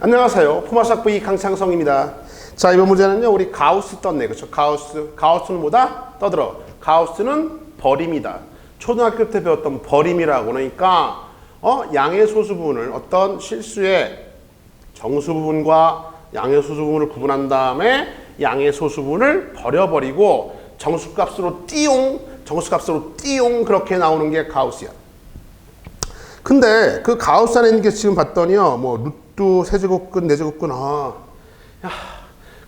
안녕하세요. 포마삭브이 강창성입니다. 자, 이번 문제는요, 우리 가우스 떴네. 그렇죠? 가우스. 가우스는 뭐다? 떠들어. 가우스는 버림이다. 초등학교 때 배웠던 버림이라고. 그러니까, 어, 양의 소수 부분을 어떤 실수의 정수 부분과 양의 소수 부분을 구분한 다음에 양의 소수 부분을 버려버리고 정수값으로 띠용, 정수값으로 띠용 그렇게 나오는 게 가우스야. 근데 그 가우스 안에 있는 게 지금 봤더니요, 뭐 루트 세제곱근, 네제곱근, 아, 야,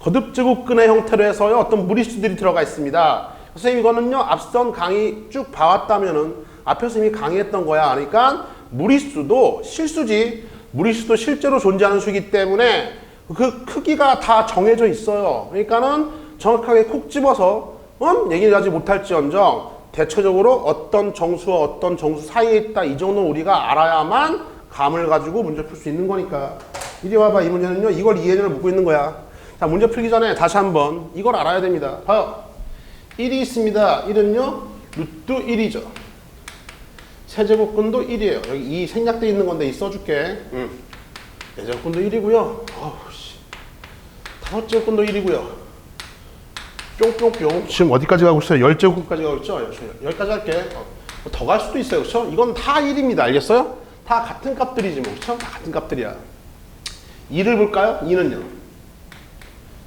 거듭제곱근의 형태로 해서요 어떤 무리수들이 들어가 있습니다. 선생님 이거는요 앞선 강의 쭉 봐왔다면은 앞에서 이미 강의했던 거야. 그러니까 무리수도 실수지. 무리수도 실제로 존재하는 수이기 때문에 그 크기가 다 정해져 있어요. 그러니까는 정확하게 콕 집어서 음, 얘기를 하지 못할지언정 대체적으로 어떤 정수와 어떤 정수 사이에 있다 이 정도는 우리가 알아야만 감을 가지고 문제 풀 수 있는 거니까. 이리 와봐 이 문제는요. 이걸 이해를 묻고 있는 거야. 자 문제 풀기 전에 다시 한번 이걸 알아야 됩니다. 봐요. 1이 있습니다. 1은요 루트 1이죠. 세제곱근도 1이에요. 여기 이 생략돼 있는 건데 이 써줄게. 응. 세제곱근도 1이고요. 어우 씨. 다섯 제곱근도 1이고요. 뿅뿅뿅. 지금 어디까지 가고 있어요? 열제곱까지 가고 있죠? 여기까지 할게. 어, 더갈 수도 있어요. 그렇죠? 이건 다 1입니다. 알겠어요? 다 같은 값들이지 뭐 그렇죠? 다 같은 값들이야 2를 볼까요? 2는요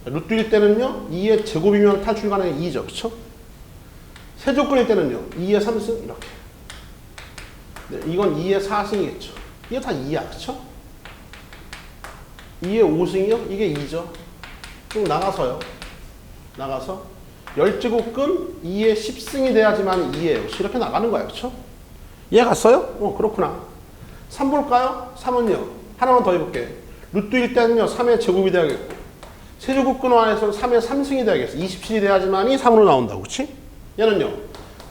루트일 때는요 2의 제곱이면 탈출 가능한 2죠 그렇죠? 세조건일 때는요 2의 3승 이렇게 네, 이건 2의 4승이겠죠 이게 다 2야 그렇죠? 2의 5승이요? 이게 2죠 쭉 나가서요 나가서 열제곱근 2의 10승이 돼야지만 2예요. 이렇게 나가는 거야. 그렇죠? 이해 갔어요? 어, 그렇구나. 3 볼까요? 3은요. 하나만 더 해볼게. 루트일 때는요. 3의 제곱이 돼야겠고 세제곱근 안에서는 3의 3승이 돼야겠어. 27이 돼야지만이 3으로 나온다고. 그렇지? 얘는요.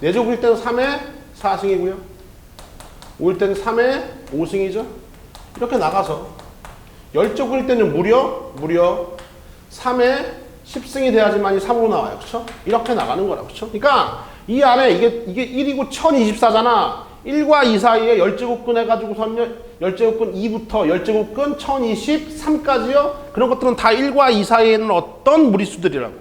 4제곱일 때는 3의 4승이고요. 5일 때는 3의 5승이죠. 이렇게 나가서 열제곱일 때는 무려 무려 3의 10승이 돼야지만이 3으로 나와요. 그렇죠? 이렇게 나가는 거라. 그렇죠? 그러니까 이 안에 이게 이게 1이고 1024잖아. 1과 2 사이에 열제곱근 해가지고선 열제곱근 2부터 열제곱근 1023까지요. 그런 것들은 다 1과 2 사이에 있는 어떤 무리수들이라고.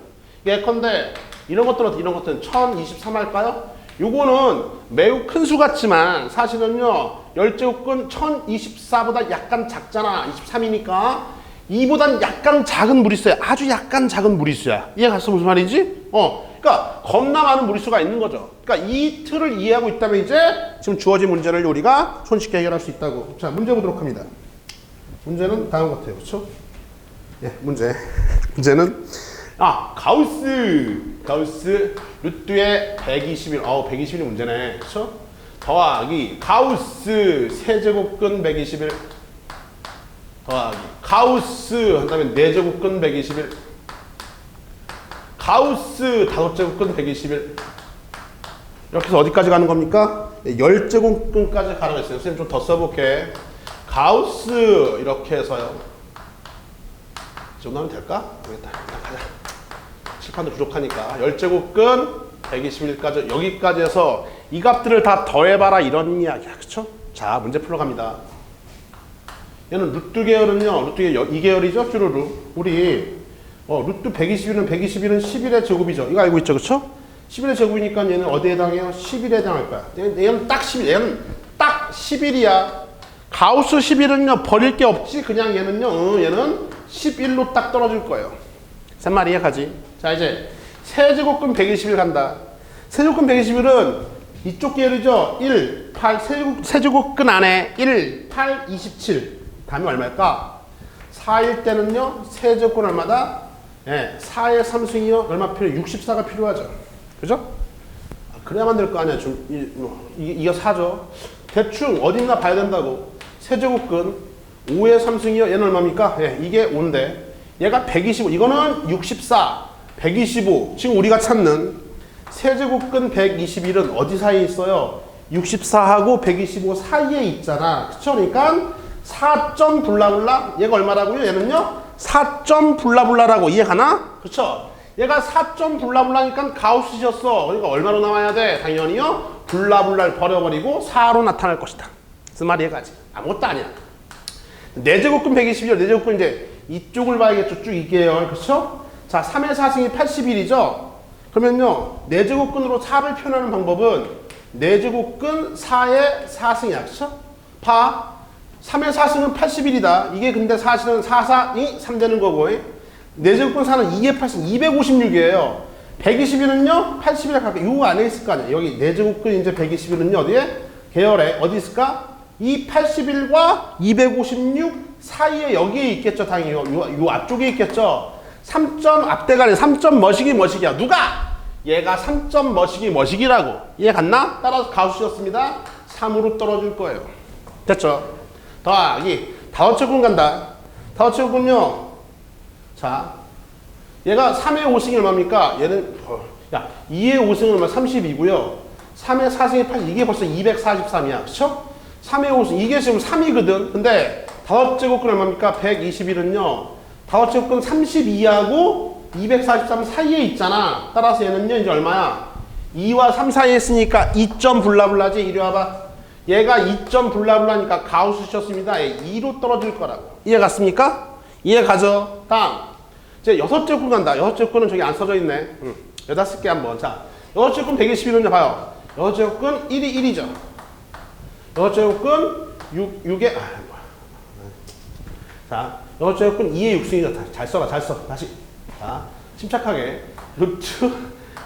예컨대 이런 것들은 이런 것들은 1023 할까요? 요거는 매우 큰 수 같지만 사실은요. 열제곱근 1024보다 약간 작잖아. 23이니까. 이보단 약간 작은 무리수야. 아주 약간 작은 무리수야. 이해 갔어? 무슨 말이지? 어. 그러니까 겁나 많은 무리수가 있는 거죠. 그러니까 이 틀을 이해하고 있다면 이제 지금 주어진 문제를 우리가 손쉽게 해결할 수 있다고. 자, 문제 보도록 합니다. 문제는 다음 같아요. 그렇죠? 예, 문제. 문제는 아, 가우스. 가우스 루트의 121. 어우, 121이 문제네. 그렇죠? 더하기 가우스 세제곱근 121 더하기 가우스 한다면 4제곱근 121 가우스 5제곱근 121 이렇게 해서 어디까지 가는 겁니까? 10제곱근까지 가는 거있어요. 선생님 좀 더 써볼게. 가우스 이렇게 해서요. 이 정도면 될까? 모르겠다. 가자. 칠판도 부족하니까. 10제곱근 121까지 여기까지 해서 이 값들을 다 더해봐라 이런 이야기야 그쵸? 자 문제 풀러 갑니다. 얘는 루트 계열은요, 루트 계열, 이 계열이죠, 쭈루루. 우리, 어, 루트 121은 121은 11의 제곱이죠. 이거 알고 있죠, 그쵸? 11의 제곱이니까 얘는 어디에 해당해요? 11에 해당할 거야. 얘는, 얘는 딱 11, 얘는 딱 11이야. 가우스 11은요, 버릴 게 없지. 그냥 얘는요, 어, 얘는 11로 딱 떨어질 거예요. 셋말 이해가지? 자, 이제, 세제곱근 121 간다. 세제곱근 121은 이쪽 계열이죠? 1, 8, 세제곱, 세제곱근 안에 1, 8, 27. 답이 얼마일까? 4일 때는요, 세제곱근 얼마다? 예, 4의 3승이요, 얼마 필요? 64가 필요하죠. 그죠? 아, 그래야만 될 거 아니야. 좀, 이, 뭐, 이, 이게 4죠. 대충 어딨나 봐야 된다고. 세제곱근 5의 3승이요, 얘는 얼마입니까? 예, 이게 5인데, 얘가 125, 이거는 64, 125. 지금 우리가 찾는 세제곱근 121은 어디 사이에 있어요? 64하고 125 사이에 있잖아. 그쵸? 그러니까 4점 블라블라 얘가 얼마라고요? 얘는요 4점 블라블라라고 이해가나? 그렇죠? 얘가 4점 블라블라니까 가우스셨어 그러니까 얼마로 나와야 돼? 당연히요 블라블라를 버려버리고 4로 나타날 것이다 무슨 말이 해가지 아무것도 아니야 네 4제곱근 120이요. 4제곱근 이제 이쪽을 봐야겠죠. 쭉 이게요. 그렇죠? 자, 3의 4승이 81이죠. 그러면요. 4제곱근으로 4를 표현하는 방법은 4제곱근 4의 4승이야. 그렇죠? 봐. 3의 4승은 81이다. 이게 근데 사실은 4, 4이 3 되는 거고. 4제곱근 4는 2의 80, 256이에요. 121은요, 80이라 가까이 요 안에 있을 거 아니야. 여기 4제곱근 이제 121은요, 어디에? 계열에 어디 있을까? 이 81과 256 사이에 여기에 있겠죠, 당연히. 요, 요, 요 앞쪽에 있겠죠. 3점 앞대가리, 3점 머시기 머시기야. 누가? 얘가 3점 머시기 머시기라고. 이해 갔나? 따라서 가우스였습니다. 3으로 떨어질 거예요. 됐죠? 더하기. 다어체군 간다. 다어체군요. 자, 얘가 3의 5승이 얼마입니까? 얘는, 어, 야, 2의 5승은 얼마? 30이고요. 3의 4승이 8, 이게 벌써 243이야. 그쵸? 3의 5승, 이게 지금 3이거든. 근데 다섯 제곱근 얼마입니까? 121은요. 다섯 제곱근 32하고 243 사이에 있잖아. 따라서 얘는요, 이제 얼마야? 2와 3 사이에 있으니까 2점 블라블라지. 이리 와봐. 얘가 2점 블라블라니까 가우스 셨습니다. 얘 2로 떨어질 거라고. 이해 갔습니까? 이해 가죠? 다음. 이제 여섯 제곱 간다. 여섯 제곱은 저기 안 써져 있네. 응. 여기다 쓸게 한번. 자, 여섯 제곱 121은 봐요. 여섯 제곱은 1이 1이죠. 여섯 제곱은 6, 6에, 아, 뭐야. 자, 여섯 제곱은 2의 6승이죠. 잘 써라, 잘 써. 다시. 자, 침착하게. 루트.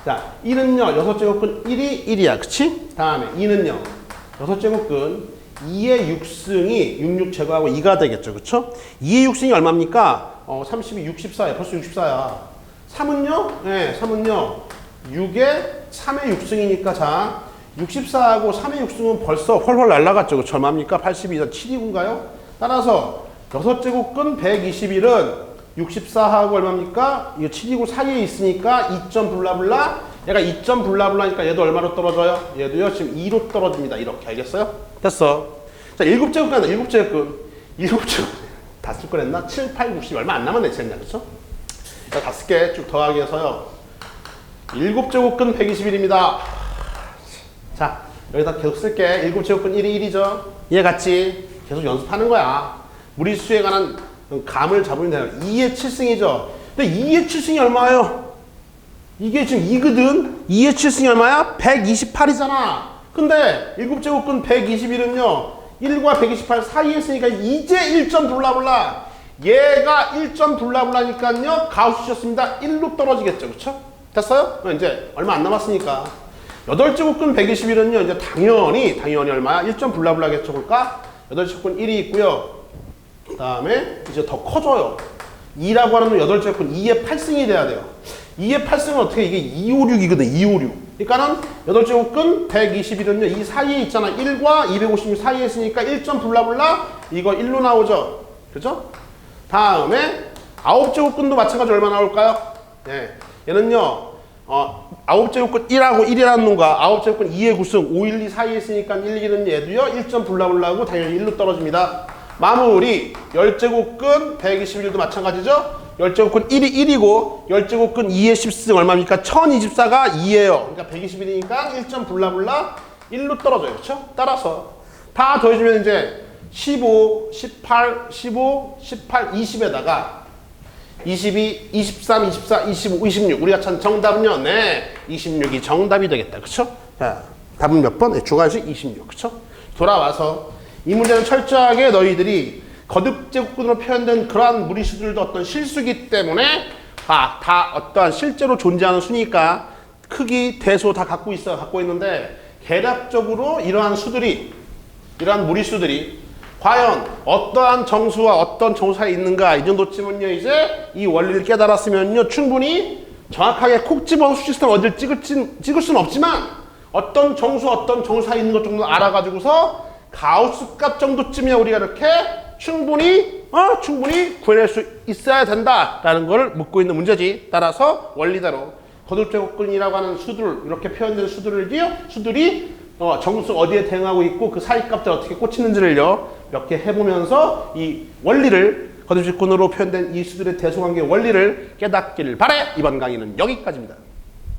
자, 1은요, 여섯 제곱은 1이 1이야. 그치? 다음에 2는요, 여섯 제곱근 2의 6승이 66 제거하고 2가 되겠죠. 그쵸? 2의 6승이 얼마입니까? 어, 32, 64야. 벌써 64야. 3은요? 네, 3은요. 6에 3의 6승이니까 자, 64하고 3의 6승은 벌써 훨훨 날라갔죠. 그쵸? 얼마입니까? 82다. 7이군가요? 따라서 6제곱근 121은 64하고 얼마입니까? 이거 7이고 사이에 있으니까 2점 블라블라. 얘가 2점 블라블라니까 얘도 얼마로 떨어져요? 얘도요, 지금 2로 떨어집니다. 이렇게. 알겠어요? 됐어. 자, 7제곱 간다. 7제곱. 7제곱. 다쓸 거랬나? 7, 8, 60. 얼마 안 남았네, 쟤냐. 그쵸? 자, 다 쓸게. 쭉 더하기 해서요. 7제곱근 121입니다. 자, 여기다 계속 쓸게. 7제곱근 1이 1이죠? 이해 갔지? 계속 연습하는 거야. 무리수에 관한 감을 잡으면 돼요. 2의 7승이죠? 근데 2의 7승이 얼마예요? 이게 지금 2거든? 2의 7승이 얼마야? 128이잖아. 근데 7제곱근 121은요. 1과 128 사이에 있으니까 이제 1점 블라블라. 얘가 1점 블라블라니까요. 가우스셨습니다. 1로 떨어지겠죠. 그쵸? 됐어요? 그럼 이제 얼마 안 남았으니까. 8제곱근 121은요. 이제 당연히, 당연히 얼마야? 1점 블라블라겠죠. 볼까? 8제곱근 1이 있고요. 그 다음에 이제 더 커져요. 2라고 하는 8제곱근 2의 8승이 돼야 돼요. 2의 8승은 어떻게 이게 256이거든. 256. 그러니까는 8제곱근 121은요. 이 사이에 있잖아. 1과 256 사이에 있으니까 1점 블라블라 이거 1로 나오죠. 그죠? 다음에 9제곱근도 마찬가지로 얼마 나올까요? 네. 얘는요. 어, 9제곱근 1하고 1이라는 놈과 9제곱근 2의 9승 5, 1, 2 사이에 있으니까 1, 1은 얘도요. 1점 블라블라고 당연히 1로 떨어집니다. 마무리 10제곱근 121도 마찬가지죠. 10제곱근 1이 1이고 10제곱근 2의 10승 얼마입니까? 1024가 2예요. 그러니까 121이니까 1점 블라블라 1로 떨어져요. 그렇죠? 따라서 다 더해주면 이제 15, 18, 15, 18, 20에다가 22, 23, 24, 25, 26 우리가 찾은 정답은요. 네. 26이 정답이 되겠다. 그렇죠? 자, 답은 몇 번? 네, 주관식 26. 그렇죠? 돌아와서 이 문제는 철저하게 너희들이 거듭 제곱근으로 표현된 그러한 무리수들도 어떤 실수기 때문에 아, 다 어떠한 실제로 존재하는 수니까 크기, 대소 다 갖고 있어 갖고 있는데 계략적으로 이러한 수들이 이러한 무리수들이 과연 어떠한 정수와 어떤 정수 사이에 있는가 이 정도쯤은요 이제 이 원리를 깨달았으면요 충분히 정확하게 콕 집어 시스템 어디를 찍을, 찍을 수는 없지만 어떤 정수 어떤 정수 사이에 있는 것 정도 알아가지고서 가우스 값 정도쯤이야 우리가 이렇게 충분히 어 충분히 구해낼 수 있어야 된다라는 걸 묻고 있는 문제지. 따라서 원리대로 거듭제곱근이라고 하는 수들 이렇게 표현된 수들을요 수들이 어, 정수 어디에 대응하고 있고 그 사이 값들 어떻게 꽂히는지를요 몇 개 해보면서 이 원리를 거듭제곱근으로 표현된 이 수들의 대소관계 원리를 깨닫기를 바래. 이번 강의는 여기까지입니다.